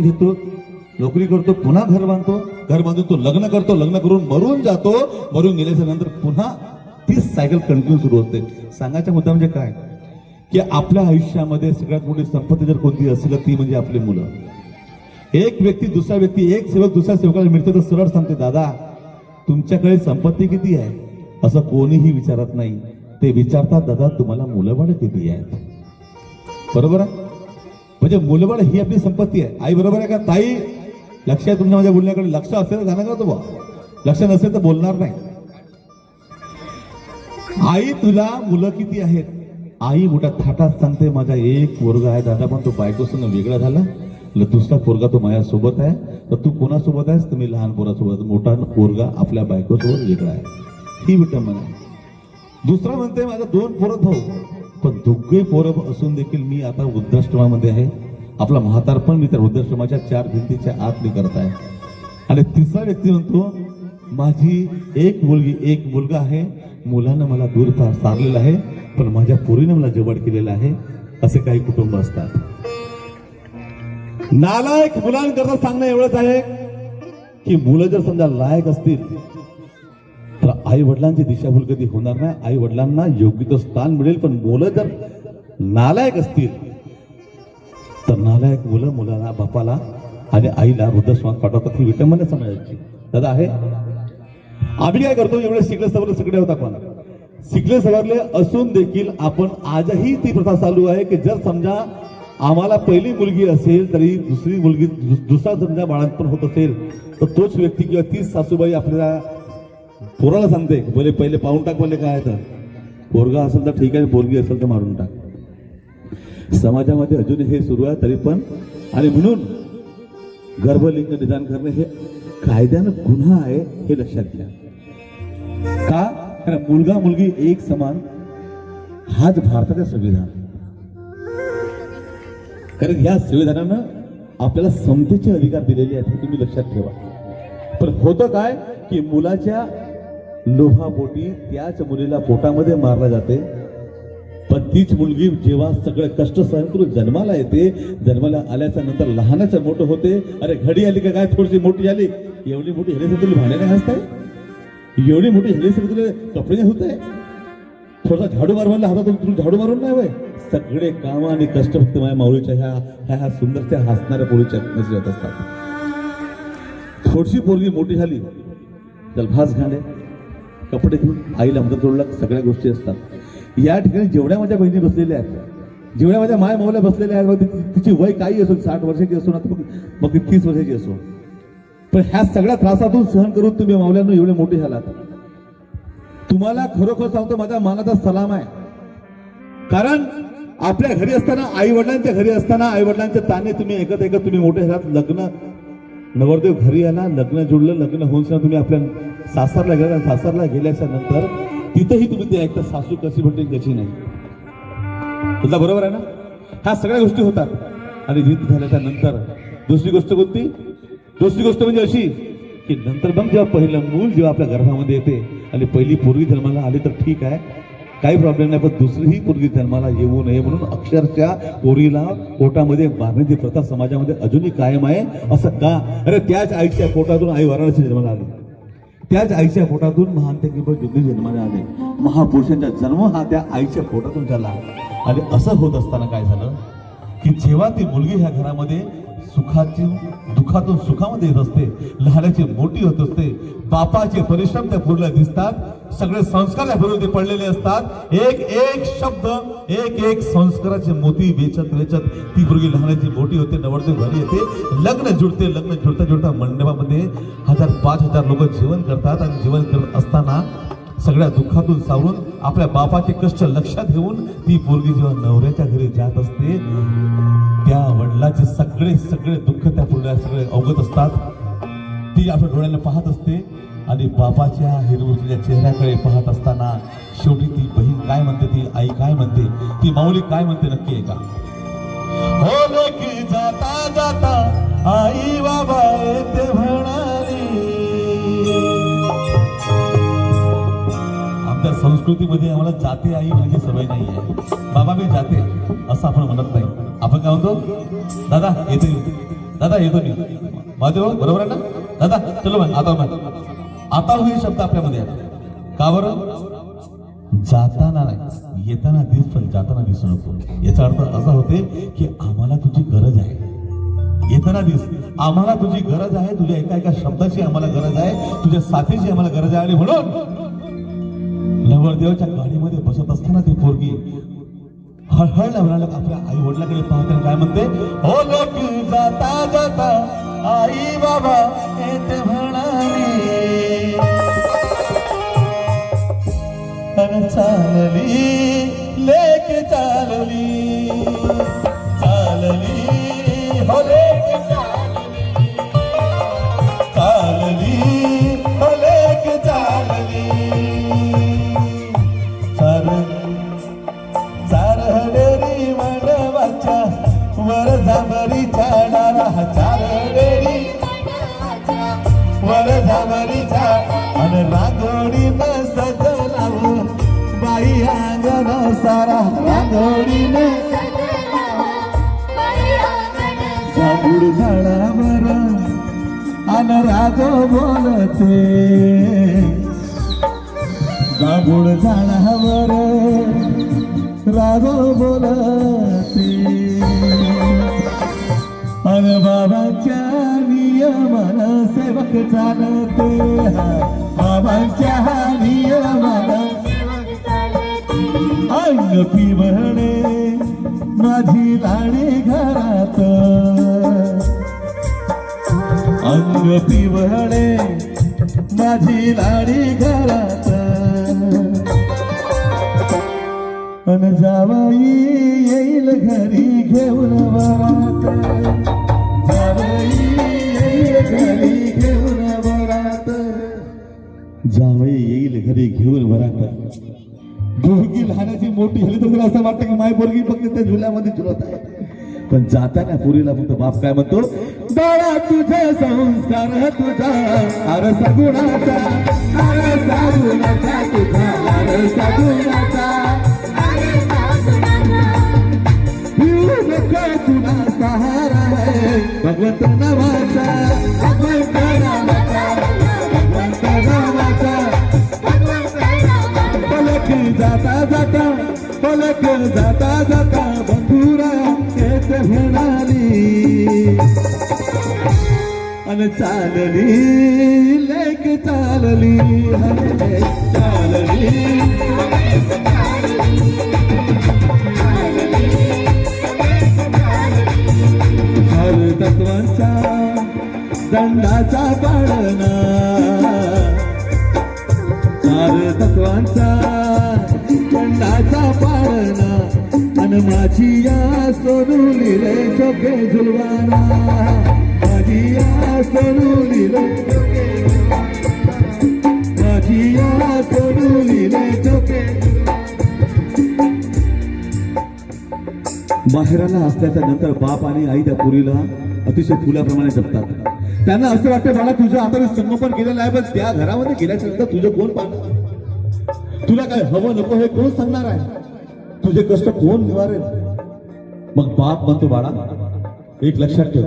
घेतो नोकरी करतो पुन्हा घर बांधतो घर बांधून तो लग्न करतो लग्न करून मरून जातो मरून गेल्याच्यानंतर पुन्हा तीच सायकल कंटिन्यू सुरू होते. सांगायचा मुद्दा म्हणजे काय? की आपल्या आयुष्यामध्ये सगळ्यात मोठी संपत्ती जर कोणती असेल ती म्हणजे आपली मुलं. एक व्यक्ती दुसरा व्यक्ती एक सेवक दुसऱ्या सेवकाला मिळते तर सरळ सांगते दादा तुमच्याकडे संपत्ती किती आहे? असं कोणीही विचारत नाही. ते विचारतात दादा तुम्हाला मुलं बाळ किती आहेत? बरोबर आहे? म्हणजे मुलबळ ही आपली संपत्ती आहे. आई बरोबर आहे का? ताई लक्ष आहे तुमच्या माझ्या बोलण्याकडे. लक्ष असेल तर झालं करतो बा लक्ष नसेल तर बोलणार नाही. आई तुला मुलं किती आहेत? आई मोठ्या थाटात सांगते माझा एक पोरगा आहे दादा पण तो बायकोसून वेगळा झाला. ल दुसरा पोरगा तो माझ्यासोबत आहे. तर तू कोणासोबत आहेस? तर मी लहान पोरासोबत. मोठा पोरगा आपल्या बायकोसोबत वेगळा आहे. ही विटंबना आहे. दुसरा म्हणते माझा दोन पोरं भाऊ. पण दोघे पोरं असून देखील मी आता वृद्धाश्रमामध्ये आहे. आपला म्हातारपण मी त्या वृद्धाश्रमाच्या चार भिंतीच्या आत मी करत आहे. आणि तिसरा व्यक्ती म्हणतो माझी एक मुलगी एक मुलगा आहे. मुलानं मला दूर सारलेलं आहे पण माझ्या पोरीनं मला जवळ केलेलं आहे. असे काही कुटुंब असतात. नालायक मुलांकरता सांगणं एवढंच आहे की मुलं जर समजा लायक असतील तर आई वडिलांची दिशाभूल कधी होणार नाही. आई वडिलांना योग्य तो स्थान मिळेल पण मुलं जर नालायक असतील तर नालायक मुलं मुलाला बापाला आणि आईला वृद्धाश्रमात पाठवतात. ही विटंबना समाजाची. दादा आहे? आम्ही काय करतो? एवढे शिकले सवरले सगळे होत आपण शिकले सवरले असून देखील आपण आजही ती प्रथा चालू आहे की जर समजा आम्हाला पहिली मुलगी असेल तरी दुसरी मुलगी दुसरा समजा बाळांपण होत असेल तर तोच व्यक्ती किंवा तीच सासूबाई आपल्याला पोराला सांगते बोले पहिले पाहून टाक बोले काय तर. पोरगा असेल तर ठीक आहे पोरगी असेल तर मारून टाक. समाजामध्ये अजूनही हे सुरू आहे तरी पण. आणि म्हणून गर्भलिंग निदान करणे हे कायद्यानं गुन्हा आहे हे लक्षात घ्या. का? कारण मुलगा मुलगी एक समान. हाच भारताचा संविधान. कारण या संविधानानं आपल्याला समतेचे अधिकार दिलेले आहेत हे तुम्ही लक्षात ठेवा. पण होतं काय? की मुलाच्या लोभापोटी त्याच मुलीला पोटामध्ये मारला जाते. पण तीच मुलगी जेव्हा सगळं कष्ट सहन करून जन्माला येते जन्माला आल्याच्यानंतर लहानाचं मोठं होते. अरे घडी आली का काय? थोडीशी मोठी आली. एवढी मोठी ह्याच्यासाठी तुला भांडे हसताय? एवढी मोठी ह्याच्यासाठी तुला कपडे नाही होत आहे? थोडा झाडू मार म्हणला हातात तुम्ही झाडू मारून नाही वय सगळे काम आणि कष्ट फक्त माझ्या माऊलीच्या ह्या ह्या ह्या सुंदरच्या हसणाऱ्या पोळीच्या नजरेत असतात. थोडीशी पोरगी मोठी झाली. चल भास घाणे कपडे घेऊन आईला मदत जोडला सगळ्या गोष्टी असतात. या ठिकाणी जेवढ्या माझ्या बहिणी बसलेल्या आहेत जेवढ्या माझ्या माय माऊल्या बसलेल्या आहेत मग तिची वय काही असो साठ वर्षाची असो ना मग ती तीस वर्षाची असो पण ह्या सगळ्या त्रासातून सहन करून तुम्ही माऊल्यांना एवढे मोठे झालात. तुम्हाला खरोखर सांगतो माझ्या मानाचा सलाम आहे. कारण आपल्या घरी असताना आई वडिलांच्या घरी असताना आई वडिलांचे ताने तुम्ही ऐकत ऐकत तुम्ही मोठे झालात लग्न नवरदेव घरी आला लग्न जुळलं लग्न होऊन सुद्धा तुम्ही आपल्या सासरला गेला सासरला गेल्याच्यानंतर तिथंही तुम्ही ते ऐकता सासू कशी म्हणते कशी नाही. तुला बरोबर आहे ना? ह्या सगळ्या गोष्टी होतात. आणि रीत झाल्याच्यानंतर दुसरी गोष्ट कोणती? दुसरी गोष्ट म्हणजे अशी की नंतर मग जेव्हा पहिलं मूल जेव्हा आपल्या गर्भामध्ये येते आणि पहिली पूर्वी जन्माला आली तर ठीक आहे काही प्रॉब्लेम नाही पण दुसरीही पूर्वी जन्माला येऊ नये म्हणून अक्षरशः पोरीला पोटामध्ये मारण्याची प्रथा समाजामध्ये अजूनही कायम आहे. असं का? अरे त्याच आईच्या पोटातून आई वाराणसी जन्माला आली. त्याच आईच्या पोटातून महान किंवा युद्ध जन्माला आले. महापुरुषांचा जन्म हा त्या आईच्या पोटातून झाला. आणि असं होत असताना काय झालं? की जेव्हा ती मुलगी ह्या घरामध्ये सुखाची दुःखातून सुखामध्ये येत असते लहानाची मोठी होत असते बापाचे परिश्रम त्या पूर्ण दिसतात सगळे संस्कार त्या पूर्वी पडलेले असतात. एक एक शब्द एक एक संस्काराचे मोती वेचत वेचत ती मुलगी लहानाची मोठी होते नवरदेव घरी येते लग्न जुडते लग्न जुडता जुडता मंडपामध्ये हजार पाच हजार लोक जेवण करतात आणि जेवण करत असताना सगळ्या दुःखातून सावरून आपल्या बापाचे कष्ट लक्षात घेऊन ती पोरगी जेव्हा नवऱ्याच्या घरी जात असते त्या वडिलाचे सगळे सगळे दुःख असतात. ती आपल्या डोळ्याला पाहत असते आणि बापाच्या हिरवलेल्या चेहऱ्याकडे पाहत असताना शेवटी ती बहीण काय म्हणते ती आई काय म्हणते ती माऊली काय म्हणते नक्की आहे का हो लेकी जाता जाता आई बाबा येते म्हणाली. आमच्या संस्कृतीमध्ये आम्हाला जाते आई माझी सवय नाही आहे. बाबा मी जाते असं आपण म्हणत नाही. आपण काय म्हणतो? दादा येते दादा येतो मी. महादेव बरोबर आहे ना? दादा चलो मग आता मग आता हे शब्द आपल्यामध्ये का बरं? जाताना नाही येताना दिस पण जाताना दिसू नको. याचा अर्थ असा होते की आम्हाला तुझी गरज आहे. येताना दिस आम्हाला तुझी गरज आहे तुझ्या एका एका शब्दाची आम्हाला गरज आहे तुझ्या साथीची आम्हाला गरज आहे. आणि म्हणून नवरदेवाच्या गाडीमध्ये बसत असताना ती पोरगी हळहळ म्हणाला आपल्या आई वडिलाकडे पाहते काय म्हणते? हो लोक जाता जाता आई बाबा येते म्हणाली चालली वर झांबरीच्या रांगोळी न सजलाव बाई अंगण सारा रांगोळी न झाडावर. आणि राजो बोलते. जांभूळ झाडावर रागो बोलते. अन बाबाच्या नियमाला सेवक चालते बाबांच्या नियमाला अंग पिवणे माझी लाणे घरात. अंग पिवणे माझी लाडी घरात. अन जावाई येईल घरी घेऊन वरात. घेऊन वरात लहानाची मोठी हेली तर तुला असं वाटतं की माय पोरगी फक्त त्या झुल्यामध्ये झुलत आहे. पण जाताना पुरीला फक्त बाप काय म्हणतो? बाळा तुझे संस्कार तुझा आरसा गुणाचा आरसा गुणाचा तुझा आरसा गुणाचा पिऊ सहारा भगवंत नावाचा भगवंत नावाचा जाता जाता पलक जाता जाता बंधुरा येत म्हणाली. अन चालली लेक चालली चालली. हर तत्वांचा दंडाचा पाळणा. चार तत्वांचा माझी या चोखे झुलवाना. माझी या माझी या चोखे माहेराला असल्याच्या नंतर बाप आणि आई त्या पुरीला अतिशय फुलाप्रमाणे जपतात. त्यांना असं वाटतं मला तुझं आता संगोपन केलेलं आहे पण त्या घरामध्ये गेल्याच्यानंतर तुझं कोण पाहणार? तुला काय हवं नको हे कोण सांगणार आहे? तुझे कष्ट कोण निवारेल? मग बाप म्हणतो बाळा एक लक्षात ठेव.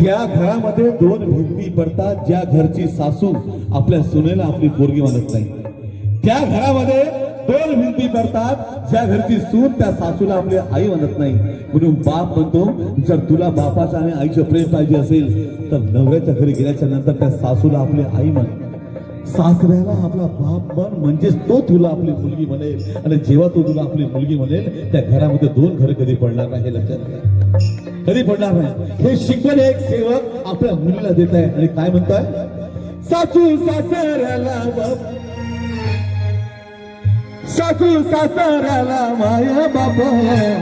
त्या घरामध्ये दोन भिंती पडतात ज्या घरची सासू आपल्या सुनेला आपली पोरगी मानत नाही. त्या घरामध्ये दोन भिंती पडतात ज्या घरची सून त्या सासूला आपली आई म्हणत नाही. म्हणून बाप म्हणतो जर तुला बापाचं आणि आईचं प्रेम पाहिजे असेल तर नवऱ्याच्या घरी गेल्याच्यानंतर त्या सासूला आपली आई म्हण सासऱ्याला आपला बाप म्हण म्हणजेच तो तुला आपली मुलगी म्हणेल. आणि जेव्हा तो तुला आपली मुलगी म्हणेल त्या घरामध्ये दोन घर कधी पडणार नाही हे लक्षात कधी पडणार नाही. हे शिकवण एक सेवक आपल्या मुलीला देत आहे. आणि काय म्हणताय? सासू सासऱ्याला बाप सासू सासऱ्याला माया बाप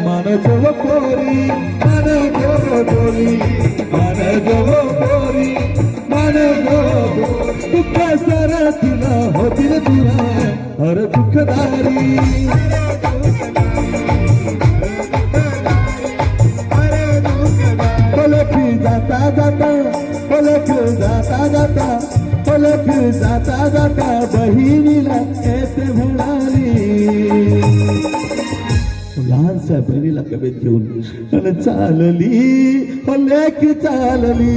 मान जव पोरी मान जव पोरी मान जव पोरी मान जव दुःख सर तिला होतील तुला हर दुःखदारी जाता जाता पलक जाता जाता पलक जाता जाता बहिणीला येते म्हणाली. लहानसा बहिणीला कवेत घेऊन चालली लेख चालली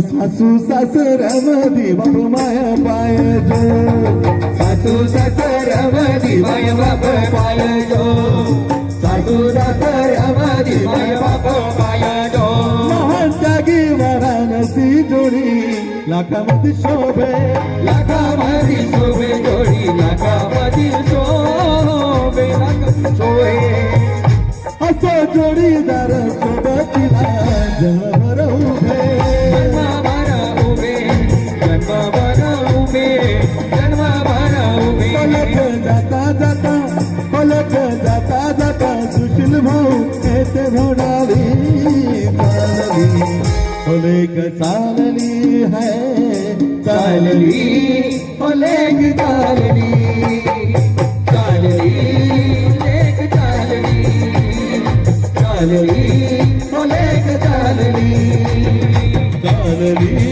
आणि सासू सासऱ्यामध्ये बापू माया पाय जो सासू सासऱ्यामधी माय बाप पाय जो सासू सासऱ्यामधी माय बाप पाय जो महान त्यागी वाराणसी जोडी लाखामध्ये शोभे लाखामधी शोभे जोडी लाखामधी शोभे लाख शोभे असं जोडीदार सोबतीला जवळ उभे जन्मभर पलक चालली है चालली ओ अनेक चालली चालली अनेक चालली चालली अनेक चालली चालली।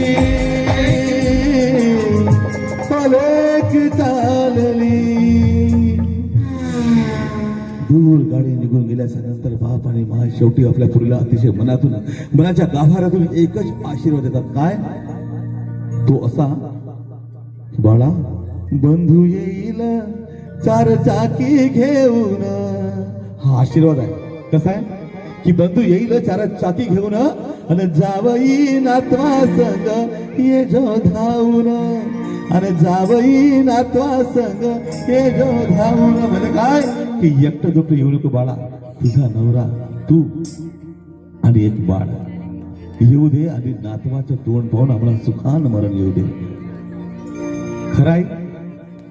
शेवटी आपल्या पुरीला अतिशय मनातून मनाच्या गाभाऱ्यातून एकच आशीर्वाद देतात. काय? तो असा बाळा बंधू येईल चार चाकी घेऊन. हा आशीर्वाद आहे. कसा आहे? की बंधू येईल चार चाकी घेऊन आणि जावई नातवा संग ये जो धावून. आणि जावई नातवा संग ये जो धावून. म्हणजे काय? की एकटं दुखतं येऊ नको बाळा. तुझा नवरा तू आणि एक बाळ. येऊ दे आणि नातवाचं तोंड पाहून आम्हाला सुखान मरण येऊ दे. खराय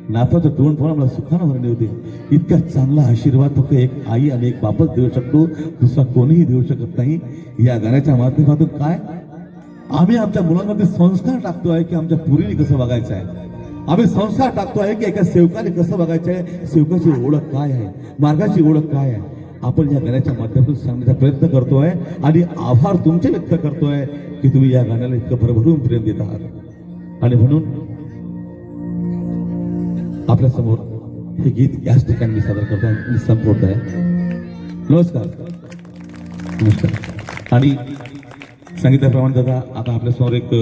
नातवाचं तोंड पाहून आम्हाला सुखान मरण येऊ दे. इतका चांगला आशीर्वाद फक्त एक आई आणि एक बापच देऊ शकतो दुसरा कोणीही देऊ शकत नाही. या गाण्याच्या माध्यमातून काय? आम्ही आमच्या मुलांमध्ये संस्कार टाकतो आहे की आमच्या पुरीने कसं बघायचं आहे? आम्ही संस्कार टाकतो आहे की एका सेवकाने कसं बघायचं आहे? सेवकाची ओळख काय आहे? मार्गाची ओळख काय आहे? आपण या गाण्याच्या माध्यमातून सांगण्याचा प्रयत्न करतोय आणि आभार तुमचे व्यक्त करतोय की तुम्ही या गाण्याला इतकं भरभरून प्रेम देत आहात. आणि म्हणून आपल्यासमोर हे गीत याच ठिकाणी मी सादर करतोय मी संपवतोय. नमस्कार. नमस्कार. आणि सांगितल्याप्रमाणे दादा आता आपल्यासमोर एक